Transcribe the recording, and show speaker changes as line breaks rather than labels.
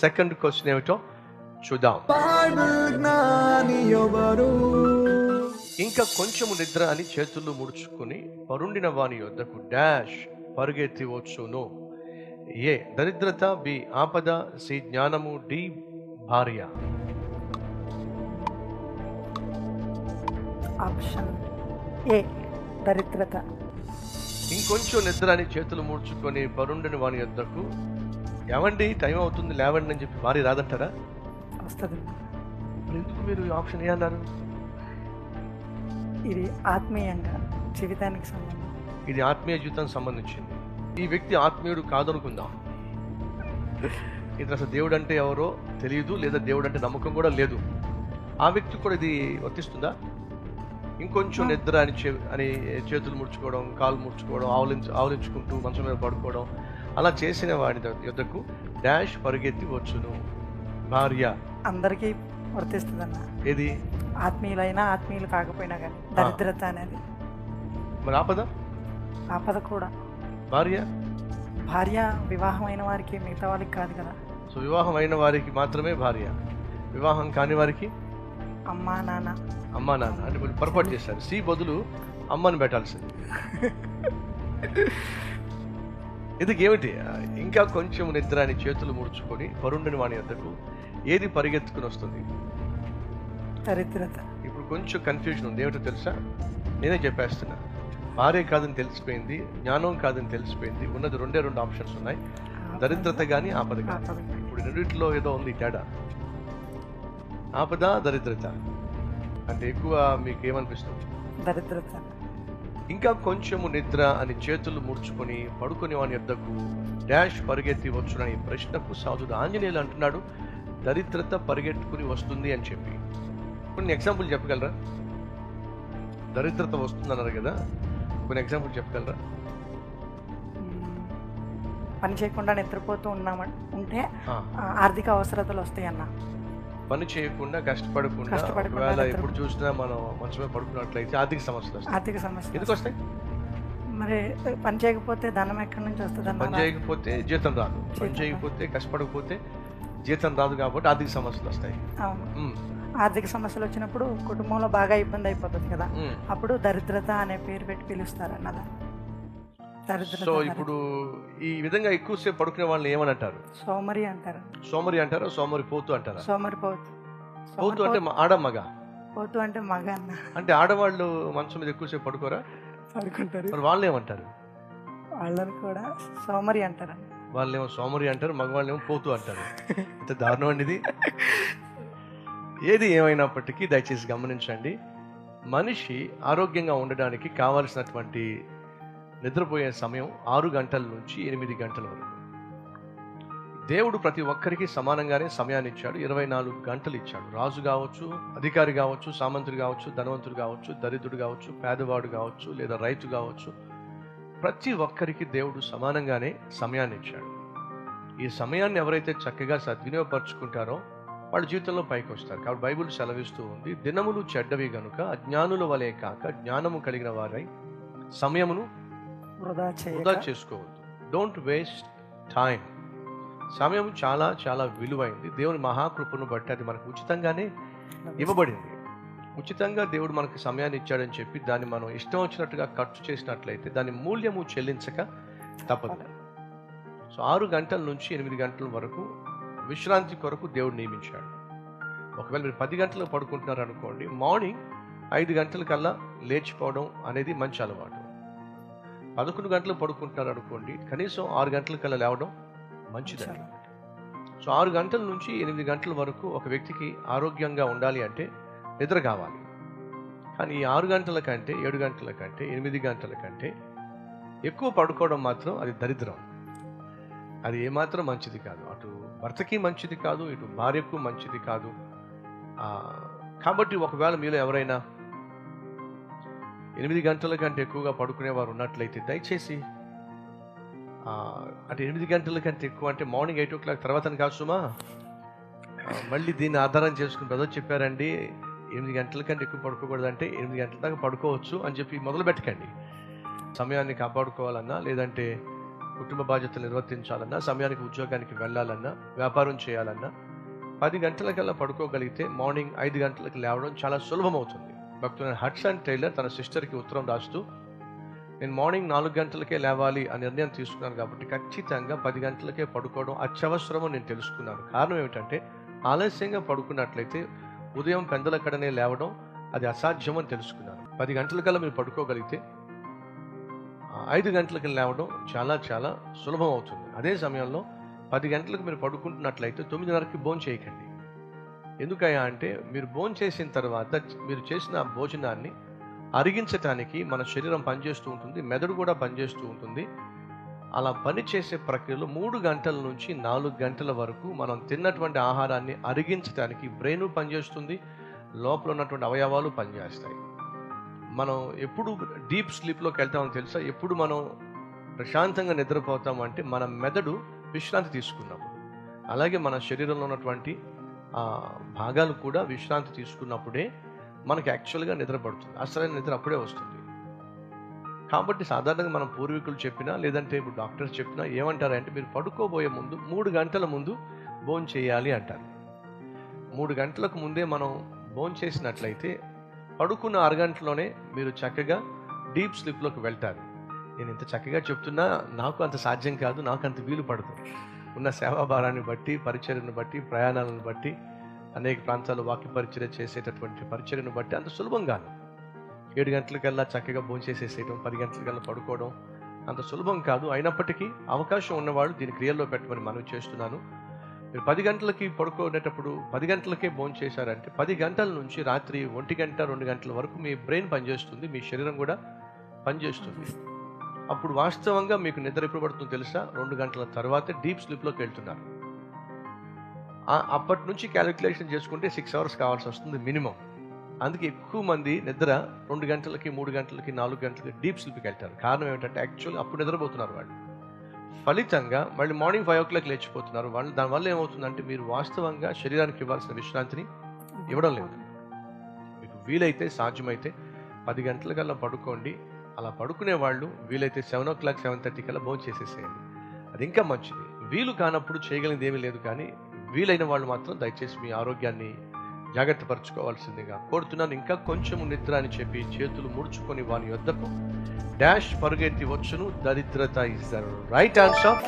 Second question ఏమిటో చూద్దాం. ఇంకా కొంచెము నిద్ర అని చేతులు ముడుచుకుని పరుండిన వాని యొద్దకు డాష్ పరుగెత్తి వచ్చును. ఏ దరిద్రత బి ఆపద సి జ్ఞానము డి భార్య.
ఆప్షన్. ఏ దరిద్రత.
ఇంకొంచెం నిద్ర అని చేతులు ముడుచుకొని పరుండిన వాని యొద్దకు ఏమండి టైం అవుతుంది లేవండి అని చెప్పి భార్య రాదంటారా?
వస్తుంది
మరి ఎందుకు మీరు ఆప్షన్ ఏ అన్నారు
ఇది ఆత్మీయంగా జీవితానికి సంబంధం.
ఇది ఆత్మీయ జీవితానికి సంబంధించింది. ఈ వ్యక్తి ఆత్మీయుడు కాదనుకుందాం. ఇతను అసలు దేవుడు అంటే ఎవరో తెలియదు లేదా దేవుడు అంటే నమ్మకం కూడా లేదు. ఆ వ్యక్తి కూడా ఇది వర్తిస్తుందా? ఇంకొంచెం నిద్ర అని చే అని చేతులు ముడుచుకోవడం కాళ్ళు ముడుచుకోవడం ఆవలించు ఆవలించుకుంటూ మంచం మీద పడుకోవడం అలా చేసిన వాడి యొద్దకు డాష్ పరిగెత్తి వచ్చును. భార్య.
అందరికీ వర్తిస్తుంది అన్న
ఏది?
ఆత్మీయులైనా ఆత్మీయులు కాకపోయినా కానీ దరిద్రత అనేది.
మరి ఆపద?
ఆపద కూడా.
భార్య?
భార్య వివాహమైన వారికి మిగతా వాళ్ళకి కాదు కదా.
సో వివాహం అయిన వారికి మాత్రమే భార్య. వివాహం కాని వారికి?
అమ్మా నాన్న.
అమ్మా నాన్న. అంటే పొరపాటు చేశారు. సి బదులు అమ్మని పెట్టాల్సింది. ఇది ఏమిటి ఇంకా కొంచెం నిద్ర అని చేతులు ముడుచుకొని పరుండిని వాని వద్దకు ఏది పరిగెత్తుకుని వస్తుంది? ఇప్పుడు కొంచెం కన్ఫ్యూజన్ ఉంది. ఏమిటో తెలుసా? నేనే చెప్పేస్తున్నా. భార్య కాదని తెలిసిపోయింది జ్ఞానం కాదని తెలిసిపోయింది ఉన్నది రెండే రెండు ఆప్షన్స్ ఉన్నాయి. దరిద్రత కానీ ఆపద కానీ. ఇప్పుడు రెండిట్లో ఏదో ఉంది తేడా. ఆపద దరిద్రత. అంటే ఎక్కువ మీకు ఏమనిపిస్తుంది
దరిద్రత.
ఇంకా కొంచెము నిద్ర అని చేతులు ముడుచుకొని పడుకొని వాని యొద్దకు డాష్ పరిగెత్తి వచ్చునని ప్రశ్నకు సాధుడు ఆంజనేయులు అంటున్నాడు దరిద్రత పరిగెట్టుకుని వస్తుంది అని చెప్పి. కొన్ని ఎగ్జాంపుల్ చెప్పగలరా? దరిద్రత వస్తుందన్నారు కదా కొన్ని ఎగ్జాంపుల్ చెప్పగలరా.
పని చేయకుండా నిద్రపోతూ ఉన్నామ? ఉంటే ఆర్థిక అవసరతలు వస్తాయి అన్న
పని చేయకుండా కష్టపడకుండా ఒకవేళ ఎప్పుడు చూసినా మనం మంచమే పడుకున్నట్లయితే ఆర్థిక సమస్యలు
ఆర్థిక సమస్య
ఎందుకు వస్తాయి?
మరి పని చేయకపోతే ధనం ఎక్కడి నుంచి వస్తుంది
పని చేయకపోతే జీతం రాదు. పని చేయకపోతే కష్టపడకపోతే జీతం రాదు కాబట్టి ఆర్థిక సమస్యలు వస్తాయి.
అవును. ఆర్థిక సమస్యలు వచ్చినప్పుడు కుటుంబంలో బాగా ఇబ్బంది అయిపోతుంది కదా. అప్పుడు దరిద్రత అనే పేరు పెట్టి పిలుస్తారు అన్నదా
సో. ఇప్పుడు ఈ విధంగా ఎక్కువసేపు పడుకునే వాళ్ళని ఏమని అంటారు
సోమరి అంటారు.
సోమరి అంటారా? సోమరి పోతు అంటారా?
సోమరి పోతు.
పోతు అంటే ఆడ మగ?
పోతు అంటే మగ అన్న.
అంటే ఆడవాళ్ళు మంచం మీద ఎక్కువసేపు పడుకోరా?
పడుకుంటారు.
మరి వాళ్ళు ఏమంటారు?
వాళ్ళని కూడా సోమరి అంటారు.
వాళ్ళేమో సోమరి అంటారు మగవాళ్ళేమో పోతు అంటారు. ఇంత దారుణం అండి ఇది. ఏది ఏమైనప్పటికీ దయచేసి గమనించండి. మనిషి ఆరోగ్యంగా ఉండడానికి కావలసినటువంటి నిద్రపోయే సమయం ఆరు గంటల నుంచి ఎనిమిది గంటల వరకు. దేవుడు ప్రతి ఒక్కరికి సమానంగానే సమయాన్ని ఇచ్చాడు. ఇరవై నాలుగు గంటలు ఇచ్చాడు. రాజు కావచ్చు అధికారి కావచ్చు సామంతుడు కావచ్చు ధనవంతుడు కావచ్చు దరిద్రుడు కావచ్చు పేదవాడు కావచ్చు లేదా రైతు కావచ్చు ప్రతి ఒక్కరికి దేవుడు సమానంగానే సమయాన్ని ఇచ్చాడు. ఈ సమయాన్ని ఎవరైతే చక్కగా సద్వినియోగపరుచుకుంటారో వాళ్ళ జీవితంలో పైకి వస్తారు. కాబట్టి బైబిల్ సెలవిస్తూ ఉంది దినములు చెడ్డవి గనుక అజ్ఞానుల వలె కాక జ్ఞానము కలిగిన వారై సమయమును
వృధా
వృధా చేసుకోవద్దు. డోంట్ వేస్ట్ టైం సమయం చాలా చాలా విలువైంది. దేవుని మహాకృపను బట్టి అది మనకు ఉచితంగానే ఇవ్వబడింది. ఉచితంగా దేవుడు మనకి సమయాన్ని ఇచ్చాడని చెప్పి దాన్ని మనం ఇష్టం వచ్చినట్టుగా ఖర్చు చేసినట్లయితే దాని మూల్యము చెల్లించక తప్పదు. సో ఆరు గంటల నుంచి ఎనిమిది గంటల వరకు విశ్రాంతి కొరకు దేవుడు నియమించాడు. ఒకవేళ మీరు పది గంటలకు పడుకుంటున్నారు అనుకోండి మార్నింగ్ ఐదు గంటల కల్లా లేచిపోవడం అనేది మంచి అలవాటు. పదకొండు గంటలకు పడుకుంటున్నారు అనుకోండి కనీసం ఆరు గంటల కల్లా లేవడం మంచిది సో ఆరు గంటల నుంచి ఎనిమిది గంటల వరకు ఒక వ్యక్తికి ఆరోగ్యంగా ఉండాలి అంటే నిద్ర కావాలి. కానీ ఈ ఆరు గంటల కంటే ఏడు గంటల కంటే ఎనిమిది గంటల కంటే ఎక్కువ పడుకోవడం మాత్రం అది దరిద్రం. అది ఏమాత్రం మంచిది కాదు. అటు భర్తకి మంచిది కాదు ఇటు భార్యకు మంచిది కాదు. కాబట్టి ఒకవేళ మీలో ఎవరైనా ఎనిమిది గంటల కంటే ఎక్కువగా పడుకునేవారు ఉన్నట్లయితే దయచేసి అంటే ఎనిమిది గంటల కంటే ఎక్కువ అంటే మార్నింగ్ ఎయిట్ ఓ క్లాక్ తర్వాత కాసుమా మళ్ళీ దీన్ని ఆధారం చేసుకుని పెద్ద చెప్పారండి ఎనిమిది గంటల కంటే ఎక్కువ పడుకోకూడదు అంటే ఎనిమిది గంటల దాకా పడుకోవచ్చు అని చెప్పి మొదలు పెట్టకండి. సమయాన్ని కాపాడుకోవాలన్నా లేదంటే కుటుంబ బాధ్యతలు నిర్వర్తించాలన్నా సమయానికి ఉద్యోగానికి వెళ్ళాలన్నా వ్యాపారం చేయాలన్నా పది గంటలకల్లా పడుకోగలిగితే మార్నింగ్ ఐదు గంటలకు లేవడం చాలా సులభం అవుతుంది భక్తులైన హడ్సన్ టైలర్ తన సిస్టర్కి ఉత్తరం రాస్తూ నేను మార్నింగ్ నాలుగు గంటలకే లేవాలి ఆ నిర్ణయం తీసుకున్నాను కాబట్టి ఖచ్చితంగా పది గంటలకే పడుకోవడం అత్యవసరమో నేను తెలుసుకున్నాను. కారణం ఏమిటంటే ఆలస్యంగా పడుకున్నట్లయితే ఉదయం పెందలక్కడనే లేవడం అది అసాధ్యం అని తెలుసుకున్నాను. పది గంటలకల్లా మీరు పడుకోగలిగితే ఐదు గంటలకు లేవడం చాలా చాలా సులభం అవుతుంది. అదే సమయంలో పది గంటలకు మీరు పడుకుంటున్నట్లయితే తొమ్మిదిన్నరకి భోజనం చేయకండి ఎందుకయ్యా అంటే మీరు భోజనం చేసిన తర్వాత మీరు చేసిన భోజనాన్ని అరిగించటానికి మన శరీరం పనిచేస్తూ ఉంటుంది మెదడు కూడా పనిచేస్తూ ఉంటుంది. అలా పని చేసే ప్రక్రియలో మూడు గంటల నుంచి నాలుగు గంటల వరకు మనం తిన్నటువంటి ఆహారాన్ని అరిగించడానికి బ్రెయిన్ పనిచేస్తుంది లోపల ఉన్నటువంటి అవయవాలు పనిచేస్తాయి. మనం ఎప్పుడు డీప్ స్లీప్లోకి వెళ్తామని తెలుసా? ఎప్పుడు మనం ప్రశాంతంగా నిద్రపోతాం అంటే మన మెదడు విశ్రాంతి తీసుకున్నప్పుడు. అలాగే మన శరీరంలో ఉన్నటువంటి భాగాలు కూడా విశ్రాంతి తీసుకున్నప్పుడే మనకు యాక్చువల్గా నిద్ర పడుతుంది. అసలైన నిద్ర అప్పుడే వస్తుంది. కాబట్టి సాధారణంగా మనం పూర్వీకులు చెప్పినా లేదంటే ఇప్పుడు డాక్టర్స్ చెప్పినా ఏమంటారంటే మీరు పడుకోబోయే ముందు మూడు గంటల ముందు భోజనం చేయాలి అంటారు. మూడు గంటలకు ముందే మనం భోజనం చేసినట్లయితే పడుకున్న అరగంటలోనే మీరు చక్కగా డీప్ స్లీప్లోకి వెళ్తారు. నేను ఇంత చక్కగా చెప్తున్నా నాకు అంత సాధ్యం కాదు నాకు అంత వీలు పడదు. ఉన్న సేవాభారాన్ని బట్టి పరిచర్యను బట్టి ప్రయాణాలను బట్టి అనేక ప్రాంతాల్లో వాక్య పరిచర్య చేసేటటువంటి పరిచర్యను బట్టి అంత సులభం కాదు ఏడు గంటలకల్లా చక్కగా భోంచేసేసేయడం పది గంటలకల్లా పడుకోవడం అంత సులభం కాదు. అయినప్పటికీ అవకాశం ఉన్నవాళ్ళు దీని క్రియల్లో పెట్టమని మనవి చేస్తున్నాను. మీరు పది గంటలకి పడుకునేటప్పుడు పది గంటలకే భోజనం చేశారంటే పది గంటల నుంచి రాత్రి ఒంటి గంట రెండు గంటల వరకు మీ బ్రెయిన్ పనిచేస్తుంది మీ శరీరం కూడా పనిచేస్తుంది. అప్పుడు వాస్తవంగా మీకు నిద్ర ఎప్పుడు పడుతుందో తెలుసా? రెండు గంటల తర్వాత డీప్ స్లీప్లోకి వెళ్తున్నారు. అప్పటి నుంచి క్యాలిక్యులేషన్ చేసుకుంటే సిక్స్ అవర్స్ కావాల్సి వస్తుంది మినిమం. అందుకే ఎక్కువ మంది నిద్ర రెండు గంటలకి మూడు గంటలకి నాలుగు గంటలకి డీప్ స్లీప్కి వెళ్తారు. కారణం ఏంటంటే యాక్చువల్ అప్పుడు నిద్రపోతున్నారు వాళ్ళు. ఫలితంగా మళ్ళీ మార్నింగ్ ఫైవ్ ఓ క్లాక్ లేచిపోతున్నారు. వాళ్ళు దానివల్ల ఏమవుతుందంటే మీరు వాస్తవంగా శరీరానికి ఇవ్వాల్సిన విశ్రాంతిని ఇవ్వడం లేదు. మీకు వీలైతే సాధ్యమైతే పది గంటలకల్లా పడుకోండి. అలా పడుకునే వాళ్ళు వీలైతే seven o'clock seven thirty కల్లా భోజనం చేసేసేయండి. అది ఇంకా మంచిది. వీలు కానప్పుడు చేయగలిగింది ఏమీ లేదు కానీ వీలైన వాళ్ళు మాత్రం దయచేసి మీ ఆరోగ్యాన్ని జాగ్రత్త పరచుకోవాల్సిందిగా కోరుతున్నాను. ఇంకా కొంచెం నిద్ర అని చెప్పి చేతులు ముడుచుకొని వాని యొద్దకు డాష్ పరుగెత్తి వచ్చును. దరిద్రత ఇస్తారు రైట్ ఆన్సర్